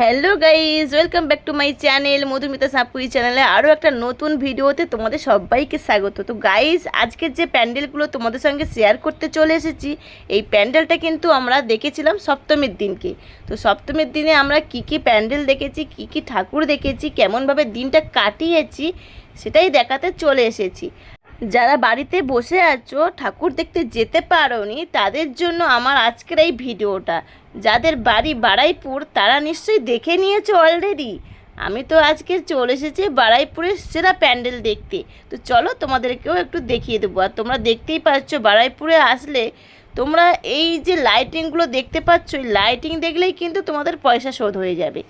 Hello guys welcome back to my channel Madhumita Sapui চ্যানেলে আরও একটা নতুন ভিডিওতে তোমাদের সবাইকে স্বাগত। তো গাইজ আজকের যে প্যান্ডেলগুলো তোমাদের সঙ্গে শেয়ার করতে চলে এসেছি, এই প্যান্ডেলটা কিন্তু আমরা দেখেছিলাম সপ্তমীর দিনকে। তো, সপ্তমীর দিনে আমরা কি কি প্যান্ডেল দেখেছি, কি কি ঠাকুর দেখেছি, কেমনভাবে দিনটা কাটিয়েছি, সেটাই দেখাতে চলে এসেছি। যারা বাড়িতে বসে আছো, ঠাকুর দেখতে যেতে পারোনি, তাদের জন্য আমার আজকের এই ভিডিওটা। যাদের বাড়ি বাড়াইপুর তারা নিশ্চয়ই দেখে নিয়েছো অলরেডি আমি তো আজকে চলে এসেছি বাড়াইপুরের সেরা প্যান্ডেল দেখতে। তো চলো তোমাদেরকেও একটু দেখিয়ে দেবো। আর তোমরা দেখতেই পাচ্ছ বাড়াইপুরে আসলে তোমরা এই যে লাইটিংগুলো দেখতে পাচ্ছ ওই লাইটিং দেখলেই কিন্তু তোমাদের পয়সা শোধ হয়ে যাবে।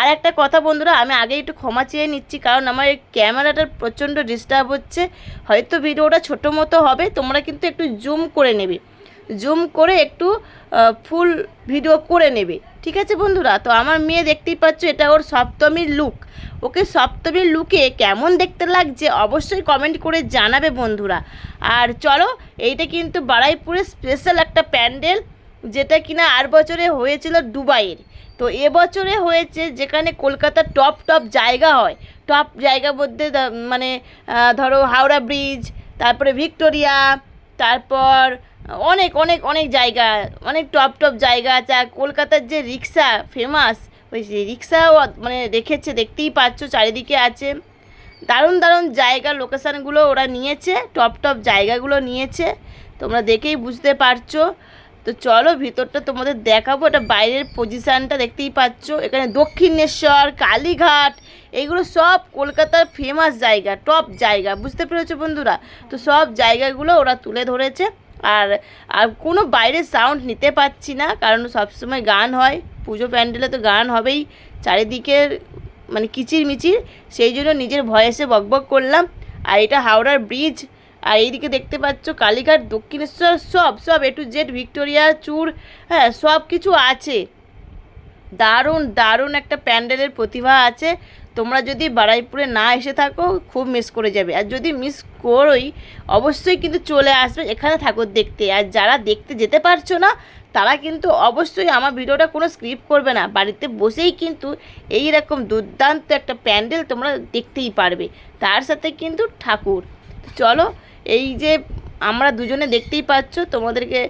আর একটা কথা বন্ধুরা, আমি আগে একটু ক্ষমা চেয়ে নিচ্ছি, কারণ আমার এই ক্যামেরাটার প্রচণ্ড ডিস্টার্ব হচ্ছে। হয়তো ভিডিওটা ছোটো মতো হবে, তোমরা কিন্তু একটু জুম করে নেবে। জুম করে একটু ফুল ভিডিও করে নেবে। ঠিক আছে বন্ধুরা? তো আমার মেয়ে দেখতেই পাচ্ছ, এটা ওর সপ্তমীর লুক ওকে সপ্তমীর লুকে কেমন দেখতে লাগছে অবশ্যই কমেন্ট করে জানাবে বন্ধুরা। আর চলো, এইটা কিন্তু বাড়াইপুরের স্পেশাল একটা প্যান্ডেল, যেটা কিনা আর বছরে হয়েছিল দুবাইয়ের। তো এবছরে হয়েছে যেখানে কলকাতার টপ টপ জায়গা হয়। টপ জায়গা ধ- মানে ধরো হাওড়া ব্রিজ তারপরে ভিক্টোরিয়া, তারপর অনেক অনেক অনেক জায়গা, অনেক টপ টপ জায়গা আছে। আর কলকাতার যে রিক্সা ফেমাস ওই রিক্সাও মানে রেখেছে, দেখতেই পাচ্ছ, চারিদিকে আছে। দারুণ দারুণ জায়গা লোকেশানগুলো ওরা নিয়েছে টপ টপ জায়গাগুলো নিয়েছে। তোমরা দেখেই বুঝতে পারছ। তো চলো, ভিতরটা তোমাদের দেখাবো। এটা বাইরের পজিশানটা দেখতেই পাচ্ছ। এখানে দক্ষিণেশ্বর, কালীঘাট, এগুলো সব কলকাতার ফেমাস জায়গা টপ জায়গা। বুঝতে পেরেছ বন্ধুরা? তো সব জায়গাগুলো ওরা তুলে ধরেছে। আর আর কোনো বাইরের সাউন্ড নিতে পাচ্ছি না, কারণ সবসময় গান হয়। পুজো প্যান্ডেলে তো গান হবেই চারিদিকে মানে কিচির মিচির সেই জন্য নিজের ভয়েসে বকবক করলাম। আর এটা হাওড়ার ব্রিজ আর এইদিকে দেখতে পাচ্ছ কালীঘাট, দক্ষিণেশ্বর, সব সব এ টু জেড ভিক্টোরিয়া, চুর হ্যাঁ সব কিছু আছে। দারুণ দারুণ একটা প্যান্ডেলের প্রতিভা আছে। তোমরা যদি বারাইপুরে না এসে থাকো, খুব মিস করে যাবে। আর যদি মিস করোই, অবশ্যই কিন্তু চলে আসবে, এখানে ঠাকুর দেখতে। আর যারা দেখতে যেতে পারছ না, তারা কিন্তু অবশ্যই আমার ভিডিওটা কোনো স্ক্রিপ্ট করবে না। বাড়িতে বসেই কিন্তু এই রকম দুর্দান্ত একটা প্যান্ডেল তোমরা দেখতেই পারবে। তার সাথে কিন্তু ঠাকুর। চলো, এই যে আমরা দুজনে দেখতেই পাচ্ছ, তোমাদেরকে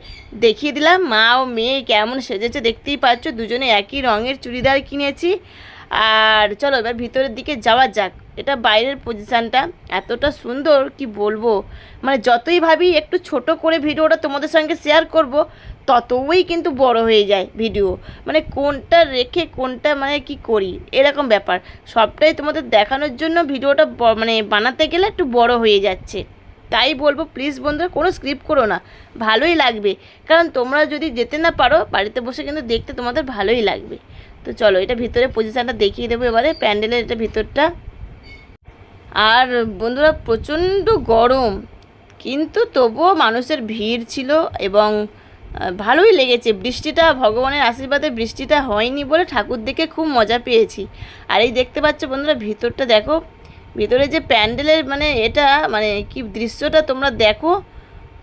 দেখিয়ে দিলাম। মা ও মেয়ে কেমন সেজেছে দেখতেই পাচ্ছ। দুজনে একই রঙের চুড়িদার কিনেছি। আর চলো এবার ভিতরের দিকে যাওয়া যাক। এটা বাইরের পজিশানটা এতটা সুন্দর, কি বলব? মানে যতই ভাবি একটু ছোট করে ভিডিওটা তোমাদের সঙ্গে শেয়ার করব, ততই কিন্তু বড় হয়ে যায় ভিডিও। মানে কোনটা রেখে কোনটা মানে কি করি? এরকম ব্যাপার। সবটাই তোমাদের দেখানোর জন্য ভিডিওটা মানে বানাতে গেলে একটু বড় হয়ে যাচ্ছে। তাই বলব প্লিজ বন্ধুরা, কোনো স্ক্রিপ্ট করো না। ভালোই লাগবে। কারণ তোমরা যদি যেতে না পারো, বাড়িতে বসে কিন্তু দেখতে তোমাদের ভালোই লাগবে। তো চলো, এটা ভিতরে পজিশানটা দেখিয়ে দেবো এবারে প্যান্ডেলের এটা ভিতরটা। আর বন্ধুরা, প্রচণ্ড গরম, কিন্তু তবুও মানুষের ভিড় ছিল এবং ভালোই লেগেছে। বৃষ্টিটা, ভগবানের আশীর্বাদে বৃষ্টিটা হয়নি বলে ঠাকুর দেখে খুব মজা পেয়েছি। আর এই দেখতে পাচ্ছ বন্ধুরা, ভিতরটা দেখো, ভিতরে যে প্যান্ডেলের মানে এটা মানে কি দৃশ্যটা তোমরা দেখো,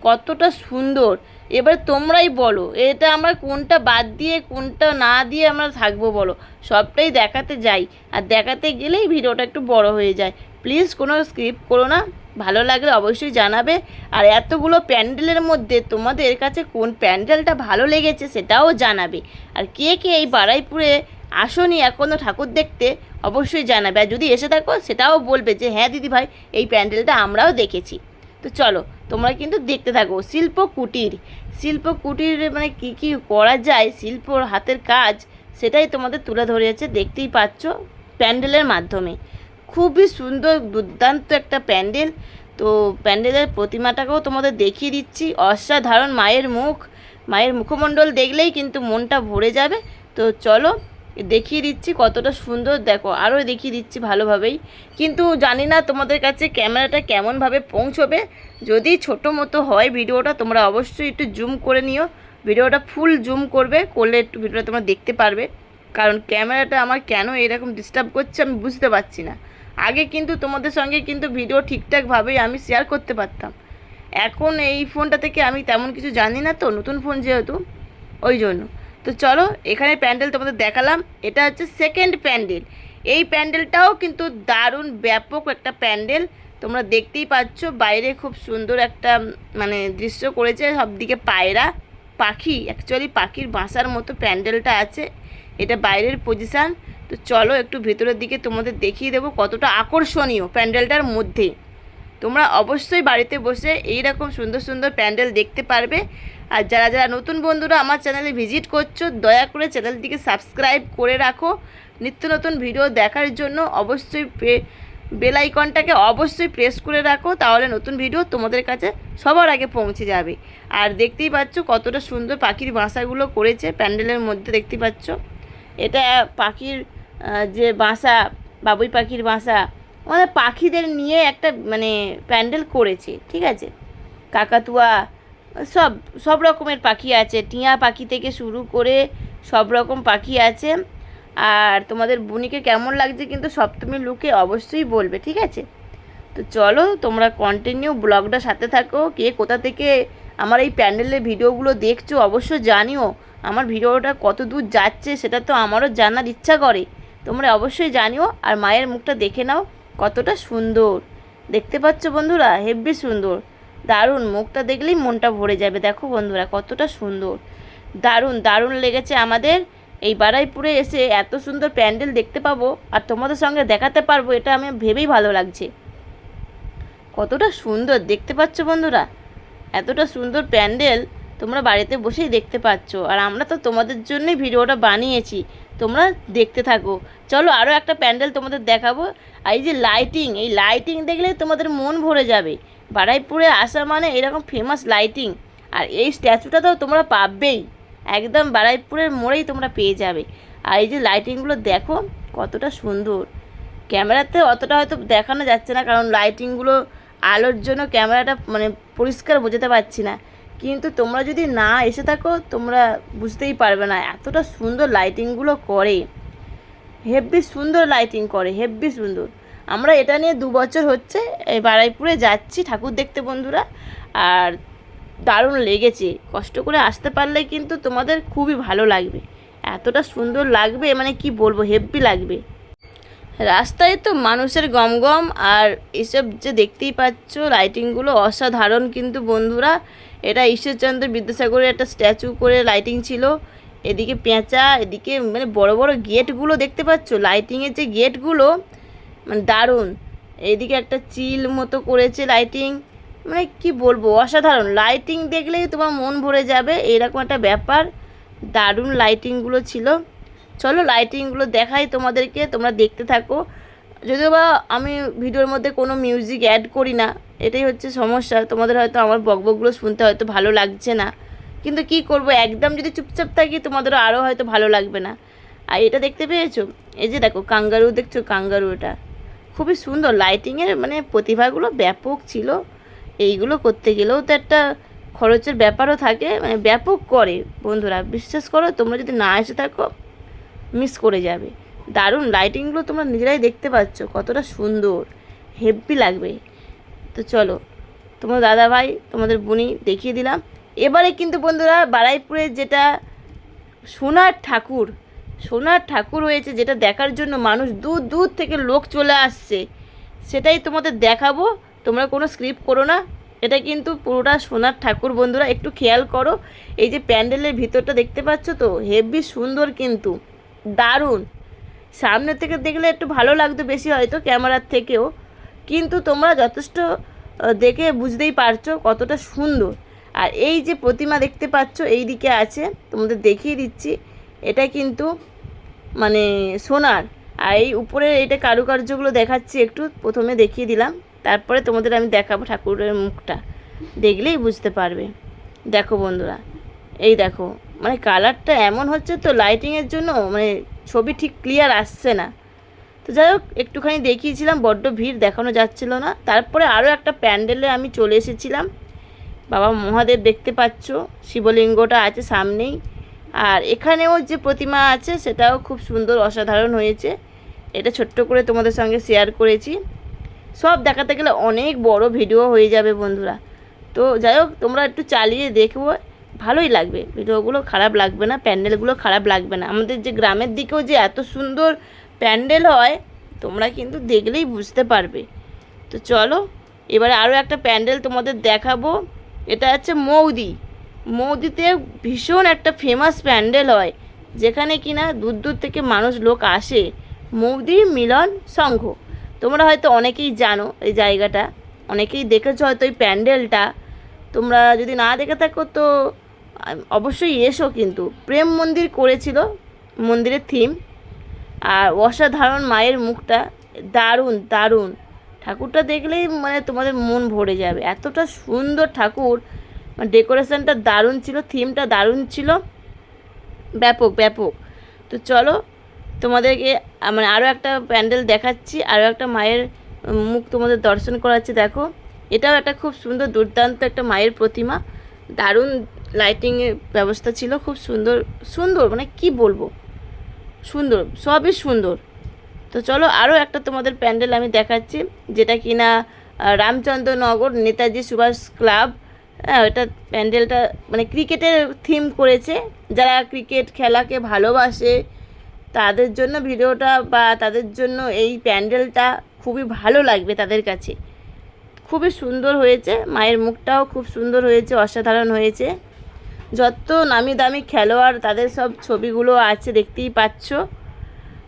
কতটা সুন্দর। এবার তোমরাই বলো, এটা আমরা কোনটা বাদ দিয়ে, কোনটা না দিয়ে আমরা থাকব বলো। সবটাই দেখাতে যাই, আর দেখাতে গেলেই ভিডিওটা একটু বড় হয়ে যায়। প্লিজ কোনো স্ক্রিপ্ট করো না, ভালো লাগলে অবশ্যই জানাবে। আর এতগুলো প্যান্ডেলের মধ্যে তোমাদের কাছে কোন প্যান্ডেলটা ভালো লেগেছে সেটাও জানাবে। আর কে কে এই বারাইপুরে আসনি এখনও ঠাকুর দেখতে, অবশ্যই জানাবে। আর যদি এসে থাকো, সেটাও বলবে যে হ্যাঁ দিদি ভাই এই প্যান্ডেলটা আমরাও দেখেছি। তো চলো, তোমরা কিন্তু দেখতে থাকো। শিল্প কুটির। শিল্প কুটির মানে কি কি করা যায়, শিল্পর হাতের কাজ, সেটাই তোমাদের তুলে ধরেছে দেখতেই পাচ্ছ প্যান্ডেলের মাধ্যমে। খুবই সুন্দর, দুর্দান্ত একটা প্যান্ডেল। তো প্যান্ডেলের প্রতিমাটাকেও তোমাদের দেখিয়ে দিচ্ছি। অসাধারণ মায়ের মুখ। মায়ের মুখমণ্ডল দেখলেই কিন্তু মনটা ভরে যাবে। তো চলো দেখিয়ে দিচ্ছি কতটা সুন্দর। দেখো, আরও দেখিয়ে দিচ্ছি ভালোভাবেই। কিন্তু জানি না তোমাদের কাছে ক্যামেরাটা কেমনভাবে পৌঁছবে। যদি ছোটো মতো হয় ভিডিওটা, তোমরা অবশ্যই একটু জুম করে নিও। ভিডিওটা ফুল জুম করবে, করলে একটু ভিডিওটা তোমরা দেখতে পারবে। কারণ ক্যামেরাটা আমার কেন এরকম ডিস্টার্ব করছে আমি বুঝতে পারছি না। আগে কিন্তু তোমাদের সঙ্গে কিন্তু ভিডিও ঠিকঠাকভাবেই আমি শেয়ার করতে পারতাম। এখন এই ফোনটা থেকে আমি তেমন কিছু জানি না তো, নতুন ফোন যেহেতু, ওই জন্য। তো চলো, এখানে প্যান্ডেল তোমাদের দেখালাম। এটা হচ্ছে সেকেন্ড প্যান্ডেল। এই প্যান্ডেলটাও কিন্তু দারুণ ব্যাপক একটা প্যান্ডেল। তোমরা দেখতেই পাচ্ছ, বাইরে খুব সুন্দর একটা মানে দৃশ্য করেছে সবদিকে পায়রা। পাখি অ্যাকচুয়ালি পাখির বাসার মতো প্যান্ডেলটা আছে। এটা বাইরের পজিশান তো চলো, একটু ভেতরের দিকে তোমাদের দেখিয়ে দেবো কতটা আকর্ষণীয় প্যান্ডেলটার মধ্যে। তোমরা অবশ্যই বাড়িতে বসে এই রকম সুন্দর সুন্দর প্যান্ডেল দেখতে পারবে। আর যারা যারা নতুন বন্ধুরা আমার চ্যানেলে ভিজিট করছ, দয়া করে চ্যানেলটিকে সাবস্ক্রাইব করে রাখো। নিত্য নতুন ভিডিও দেখার জন্য অবশ্যই বেল আইকনটাকে অবশ্যই প্রেস করে রাখো, তাহলে নতুন ভিডিও তোমাদের কাছে সবার আগে পৌঁছে যাবে। আর দেখতেই পাচ্ছ কতটা সুন্দর পাখির বাসাগুলো করেছে প্যান্ডেলের মধ্যে, দেখতে পাচ্ছ। এটা পাখির যে বাসা, বাবুই পাখির বাসা আমাদের পাখিদের নিয়ে একটা মানে প্যান্ডেল করেছে, ঠিক আছে? কাকাতুয়া, সব সব রকমের পাখি আছে। টিয়া পাখি থেকে শুরু করে সব রকম পাখি আছে। আর তোমাদের বুনিকে কেমন লাগছে কিন্তু সপ্তমী লুকে অবশ্যই বলবে, ঠিক আছে? তো চলো, তোমরা কন্টিনিউ ব্লগটা সাথে থাকো। কে কোথা থেকে আমার এই প্যান্ডেলের ভিডিওগুলো দেখছ অবশ্য জানিও। আমার ভিডিওটা কত দূর যাচ্ছে সেটা তো আমারও জানার ইচ্ছা করে। তোমরা অবশ্যই জানিও। আর মায়ের মুখটা দেখে নাও। কতটা সুন্দর। দেখতে পাচ্ছ বন্ধুরা, হেব্বি সুন্দর। দারুণ, মুখটা দেখলেই মনটা ভরে যাবে। দেখো বন্ধুরা, কতটা সুন্দর। দারুণ দারুণ লেগেছে আমাদের। এই বারাইপুরে এসে এত সুন্দর প্যান্ডেল দেখতে পাবো আর তোমাদের সঙ্গে দেখাতে পারব, এটা আমি ভেবেই ভালো লাগছে। কতটা সুন্দর, দেখতে পাচ্ছ বন্ধুরা? এতটা সুন্দর প্যান্ডেল তোমরা বাড়িতে বসেই দেখতে পাচ্ছ। আর আমরা তো তোমাদের জন্যই ভিডিওটা বানিয়েছি। তোমরা দেখতে থাকো। চলো আরও একটা প্যান্ডেল তোমাদের দেখাবো। আর এই যে লাইটিং এই লাইটিং দেখলে তোমাদের মন ভরে যাবে। বারাইপুরে আসা মানে এরকম ফেমাস লাইটিং আর এই স্ট্যাচুটা তো তোমরা পাবেই। একদম বারাইপুরের মোড়েই তোমরা পেয়ে যাবে। আর এই যে লাইটিংগুলো দেখো, কতটা সুন্দর। ক্যামেরাতে অতটা হয়তো দেখানো যাচ্ছে না, কারণ লাইটিংগুলো আলোর জন্য ক্যামেরাটা মানে পরিষ্কার বোঝাতে পারছি না। কিন্তু তোমরা যদি না এসে থাকো, তোমরা বুঝতেই পারবে না। এতটা সুন্দর লাইটিংগুলো করে। হেব্বি সুন্দর লাইটিং করে হেব্বি সুন্দর। আমরা এটা নিয়ে দু বছর হচ্ছে, এই বারাইপুরে যাচ্ছি ঠাকুর দেখতে বন্ধুরা। আর দারুণ লেগেছে। কষ্ট করে আসতে পারলে কিন্তু তোমাদের খুবই ভালো লাগবে। এতটা সুন্দর লাগবে মানে কি বলব হেব্বি লাগবে। রাস্তায় তো মানুষের গমগম, আর এসব যে দেখতেই পাচ্ছ লাইটিংগুলো অসাধারণ কিন্তু বন্ধুরা। এটা ঈশ্বরচন্দ্র বিদ্যাসাগরের একটা স্ট্যাচু করে লাইটিং ছিল। এদিকে পেঁচা, এদিকে মানে বড় বড় গেটগুলো দেখতে পাচ্ছ? লাইটিংয়ের যে গেটগুলো মানে দারুণ। এদিকে একটা চিল মতো করেছে লাইটিং মানে কি বলব, অসাধারণ। লাইটিং দেখলেই তোমার মন ভরে যাবে, এরকম একটা ব্যাপার। দারুণ লাইটিংগুলো ছিল। চলো লাইটিংগুলো দেখাই তোমাদেরকে, তোমরা দেখতে থাকো। যদিও বা আমি ভিডিওর মধ্যে কোনো মিউজিক অ্যাড করি না, এটাই হচ্ছে সমস্যা। তোমাদের হয়তো আমার বকবকগুলো শুনতে হয়তো ভালো লাগছে না। কিন্তু কি করব, একদম যদি চুপচাপ থাকি তোমাদেরও আরও হয়তো ভালো লাগবে না। আর এটা দেখতে পেয়েছ? এই যে দেখো, কাঙ্গারু দেখছ? কাঙ্গারু এটা। খুবই সুন্দর। লাইটিংয়ের মানে প্রতিভাগুলো ব্যাপক ছিল। এইগুলো করতে গেলেও তো একটা খরচের ব্যাপারও থাকে মানে ব্যাপক করে। বন্ধুরা, বিশ্বাস করো, তোমরা যদি না এসে থাকো মিস করে যাবে। দারুণ লাইটিংগুলো তোমরা নিজেরাই দেখতে পাচ্ছ, কতটা সুন্দর হেভি লাগবে। তো চলো, তোমার দাদা ভাই তোমাদের বুনি দেখিয়ে দিলাম। এবারে কিন্তু বন্ধুরা বারাইপুরে যেটা সোনার ঠাকুর সোনার ঠাকুর হয়েছে যেটা দেখার জন্য মানুষ দূর দূর থেকে লোক চলে আসছে, সেটাই তোমাদের দেখাবো। তোমরা কোনো স্ক্রিপ্ট করো না, এটা কিন্তু পুরোটা সোনার ঠাকুর বন্ধুরা, একটু খেয়াল করো। এই যে প্যান্ডেলের ভিতরটা দেখতে পাচ্ছ তো, হেভি সুন্দর কিন্তু, দারুণ। সামনে থেকে দেখলে একটু ভালো লাগতো বেশি হয়তো ক্যামেরার থেকেও। কিন্তু তোমরা যথেষ্ট দেখে বুঝতেই পারছ কতটা সুন্দর। আর এই যে প্রতিমা দেখতে পাচ্ছ, এই দিকে আছে, তোমাদের দেখিয়ে দিচ্ছি। এটা কিন্তু মানে সোনার। আর এই উপরে এটা কারুকার্যগুলো দেখাচ্ছি একটু, প্রথমে দেখিয়ে দিলাম। তারপরে তোমাদের আমি দেখাবো ঠাকুরের মুখটা। দেখলেই বুঝতে পারবে। দেখো বন্ধুরা, এই দেখো মানে কালারটা এমন হচ্ছে তো লাইটিংয়ের জন্য মানে ছবি ঠিক ক্লিয়ার আসছে না। তো যাই হোক, একটুখানি দেখিয়েছিলাম, বড্ড ভিড় দেখানো যাচ্ছিল না। তারপরে আরও একটা প্যান্ডেলে আমি চলে এসেছিলাম। বাবা মহাদেব দেখতে পাচ্ছ, শিবলিঙ্গটা আছে সামনেই। আর এখানেও যে প্রতিমা আছে, সেটাও খুব সুন্দর, অসাধারণ হয়েছে। এটা ছোট্ট করে তোমাদের সঙ্গে শেয়ার করেছি। সব দেখাতে গেলে অনেক বড় ভিডিও হয়ে যাবে বন্ধুরা। তো যাই হোক, তোমরা একটু চালিয়ে দেখব। ভালোই লাগবে। ভিডিওগুলো খারাপ লাগবে না, প্যান্ডেলগুলো খারাপ লাগবে না। আমাদের যে গ্রামের দিকেও যে এত সুন্দর প্যান্ডেল হয়, তোমরা কিন্তু দেখলেই বুঝতে পারবে। তো চলো, এবারে আরও একটা প্যান্ডেল তোমাদের দেখাবো। এটা হচ্ছে মৌদি। মৌদিতে ভীষণ একটা ফেমাস প্যান্ডেল হয়, যেখানে কিনা দূর দূর থেকে মানুষ, লোক আসে। মৌদি মিলন সংঘ। তোমরা হয়তো অনেকেই জানো এই জায়গাটা, অনেকেই দেখেছ হয়তো এই প্যান্ডেলটা। তোমরা যদি না দেখে থাকো তো অবশ্যই এসো কিন্তু। প্রেম মন্দির করেছিল, মন্দিরের থিম আর অসাধারণ মায়ের মুখটা, দারুণ দারুণ। ঠাকুরটা দেখলেই মানে তোমাদের মন ভরে যাবে। এতটা সুন্দর ঠাকুর মানে ডেকোরেশনটা দারুণ ছিল থিমটা দারুণ ছিল। ব্যাপক ব্যাপক। তো চলো, তোমাদেরকে মানে আরও একটা প্যান্ডেল দেখাচ্ছি আরও একটা মায়ের মুখ তোমাদের দর্শন করাচ্ছি, দেখো। এটাও একটা খুব সুন্দর, দুর্দান্ত একটা মায়ের প্রতিমা। দারুণ লাইটিংয়ের ব্যবস্থা ছিল খুব সুন্দর সুন্দর মানে কি বলব? সুন্দর, সবই সুন্দর। তো চলো আরও একটা তোমাদের প্যান্ডেল আমি দেখাচ্ছি, যেটা কিনা রামচন্দ্রনগর নেতাজি সুভাষ ক্লাব হ্যাঁ ওটা প্যান্ডেলটা মানে ক্রিকেটের থিম করেছে। যারা ক্রিকেট খেলাকে ভালোবাসে, তাদের জন্য ভিডিওটা বা তাদের জন্য এই প্যান্ডেলটা খুবই ভালো লাগবে তাদের কাছে। খুবই সুন্দর হয়েছে, মায়ের মুখটাও খুব সুন্দর হয়েছে, অসাধারণ হয়েছে। যত নামি দামি খেলোয়াড় তাদের সব ছবিগুলো আছে দেখতেই পাচ্ছ।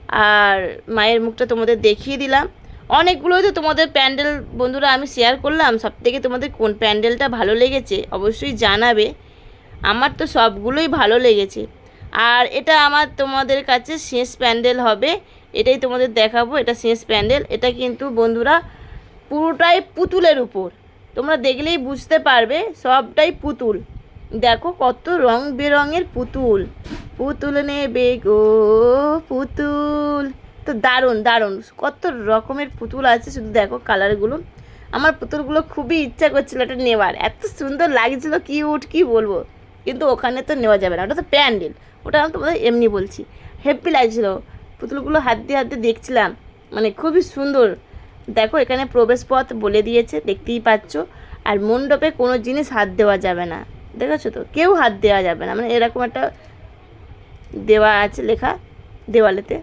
আর মায়ের মুখটা তোমাদের দেখিয়ে দিলাম। অনেকগুলোই তো তোমাদের প্যান্ডেল বন্ধুরা আমি শেয়ার করলাম। সব থেকে তোমাদের কোন প্যান্ডেলটা ভালো লেগেছে অবশ্যই জানাবে। আমার তো সবগুলোই ভালো লেগেছে। আর এটা আমার তোমাদের কাছে শেষ প্যান্ডেল হবে। এটাই তোমাদের দেখাবো। এটা শেষ প্যান্ডেল। এটা কিন্তু বন্ধুরা পুরোটাই পুতুলের উপর। তোমরা দেখলেই বুঝতে পারবে, সবটাই পুতুল। দেখো কত রং বেরঙের পুতুল। পুতুল নেবে গো, পুতুল। তো দারুণ দারুণ। কত রকমের পুতুল আছে, শুধু দেখো কালারগুলো। আমার পুতুলগুলো খুবই ইচ্ছা করছিল এটা নেওয়ার। এত সুন্দর লাগছিল, কি উঠ কি বলব। কিন্তু ওখানে তো নেওয়া যাবে না, ওটা তো প্যান্ডেল। ওটা আমি তোমাদের এমনি বলছি। হেপি লাগছিল। পুতুলগুলো হাত দিয়ে হাত দিয়ে দেখছিলাম। মানে খুবই সুন্দর। দেখো, এখানে প্রবেশ পথ বলে দিয়েছে, দেখতেই পাচ্ছ। আর মণ্ডপে কোনো জিনিস হাত দেওয়া যাবে না। দেখেছ তো? কেউ হাত দেওয়া যাবে না। মানে এরকম একটা দেওয়া আছে লেখা দেওয়ালেতে।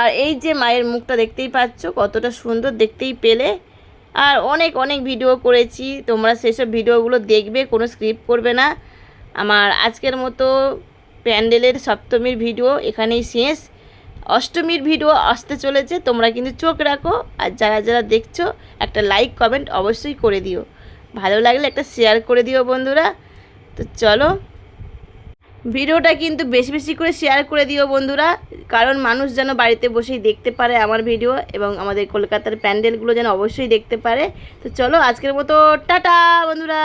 আর এই যে মায়ের মুখটা দেখতেই পাচ্ছ, কতটা সুন্দর দেখতেই পেলে। আর অনেক অনেক ভিডিও করেছি। তোমরা সেসব ভিডিওগুলো দেখবে, কোনো স্ক্রিপ্ট করবে না। আমার আজকের মতো প্যান্ডেলের সপ্তমীর ভিডিও এখানেই শেষ। অষ্টমীর ভিডিও আসতে চলেছে, তোমরা কিন্তু চোখ রাখো। আর যারা যারা দেখছ, একটা লাইক কমেন্ট অবশ্যই করে দিও। ভালো লাগলে একটা শেয়ার করে দিও বন্ধুরা। তো চলো, ভিডিওটা কিন্তু বেশি বেশি করে শেয়ার করে দিও বন্ধুরা, কারণ মানুষ যেন বাড়িতে বসেই দেখতে পারে আমার ভিডিও এবং আমাদের কলকাতার প্যান্ডেলগুলো যেন অবশ্যই দেখতে পারে। তো চলো, আজকের মতো, টাটা বন্ধুরা।